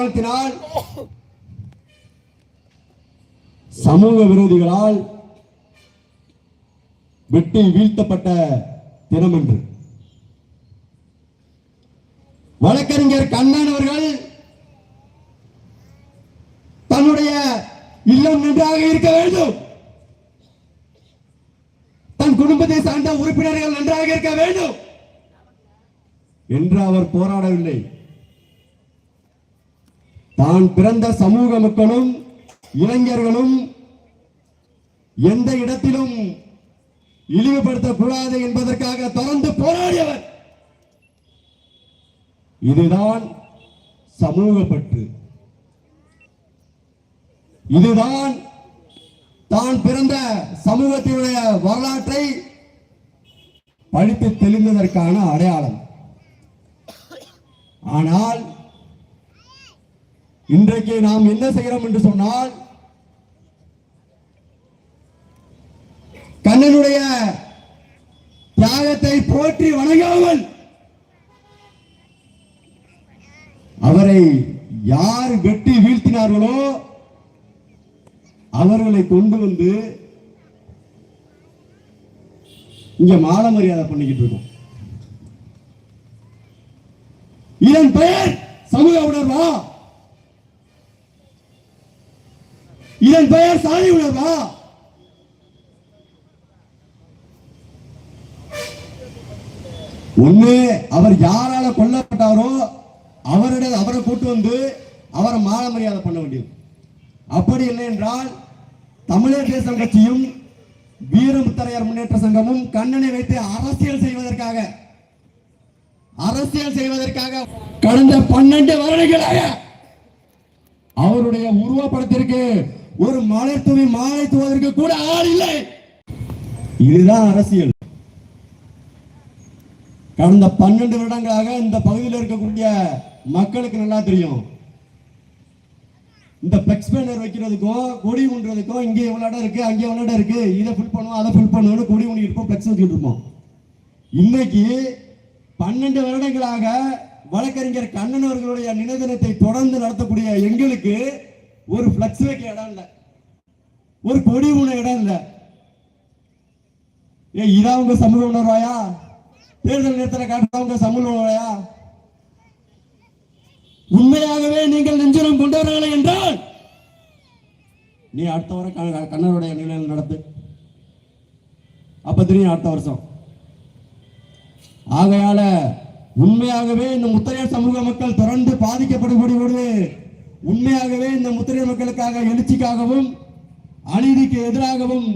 காரணத்தினால் சமூக விரோதிகளால் வெட்டி வீழ்த்தப்பட்ட தினம் என்று. வழக்கறிஞர் கண்ணன் அவர்கள் தன்னுடைய இல்லம் நன்றாக இருக்க வேண்டும். தன் குடும்பத்தை சார்ந்த உறுப்பினர்கள் நன்றாக இருக்க வேண்டும். என்று அவர் போராடவில்லை. தான் பிறந்த சமூக மக்களும் இளைஞர்களும் எந்த இடத்திலும் இழிவுபடுத்தக்கூடாது என்பதற்காக தொடர்ந்து போராடியவர். இதுதான் சமூகப்பற்று இதுதான் தான் பிறந்த சமூகத்தினுடைய வரலாற்றை படித்து தெளிந்ததற்கான அடையாளம். ஆனால் இன்றைக்கு நாம் என்ன செய்கிறோம் என்று சொன்னால் கண்ணனுடைய தியாகத்தை போற்றி வணங்காமல் அவரை யார் வெட்டி வீழ்த்தினார்களோ அவர்களை கொண்டு வந்து இங்க மால மரியாதை பண்ணிக்கிட்டு இருக்கோம். இதன் பெயர் சமூக உணர்வா இதன் பெயர் சாதி உணர்வா ஒண்ணு அவர் யாரால கொல்லப்பட்டாரோ அவருடைய அவரை கூட்டு வந்து அவரை மால மரியாதை பண்ண வேண்டியது. அப்படி இல்லை என்றால் தமிழர் தேசம் கட்சியும் வீரமுத்தரையர் முன்னேற்ற சங்கமும் கண்ணனை வைத்து அரசியல் செய்வதற்காக அரசியல் செய்வதற்காக கடந்த பன்னெண்டு வருடங்களாக அவருடைய உருவப்படத்திற்கு ஒரு மலர் தூவி மாலை தூவதற்கு கூட ஆள் இல்லை. இதுதான் அரசியல். கடந்த பன்னெண்டு வருடங்களாக இந்த பகுதியில் இருக்கக்கூடிய மக்களுக்கு நல்லா தெரியும். இந்த பிளெக்ஸ் பேனர் வைக்கிறதுக்கும் கொடி ஊன்றதுக்கும் இங்கே எவ்வளோ இடம் இருக்கு அங்கே எவ்வளோ இடம் இருக்கு இதை ஃபில் பண்ணுவோம் அதை ஃபில் பண்ணுவோம்னு கொடி உண்டி இருப்போம் பிளெக்ஸ் வச்சுட்டு இருப்போம். இன்னைக்கு பன்னெண்டு வருடங்களாக வழக்கறிஞர் கண்ணன் அவர்களுடைய நினைவு தினத்தை தொடர்ந்து நடத்தக்கூடிய எங்களுக்கு ஒரு பிளக்ஸ் வைக்க இடம் இல்லை ஒரு கொடி ஊன இடம் இல்லை ஏ இதான் உங்க சமூக உணர்வாயா தேர்தல் நேரத்தில் காட்டுறா உங்க சமூக உணர்வாயா உண்மையாகவே நீங்கள் நெஞ்சுரம் கொண்டவர்களே என்றால் நீ அடுத்த வாரம் கண்ணனுடைய நிலையில் நடத்து அப்ப தெரியும் அடுத்த வருஷம் ஆகையால உண்மையாகவே இந்த முத்தரையர் சமூக மக்கள் தொடர்ந்து பாதிக்கப்படுபடி உண்மையாகவே இந்த முத்திரை மக்களுக்காக எழுச்சிக்காகவும் அநீதிக்கு எதிராகவும்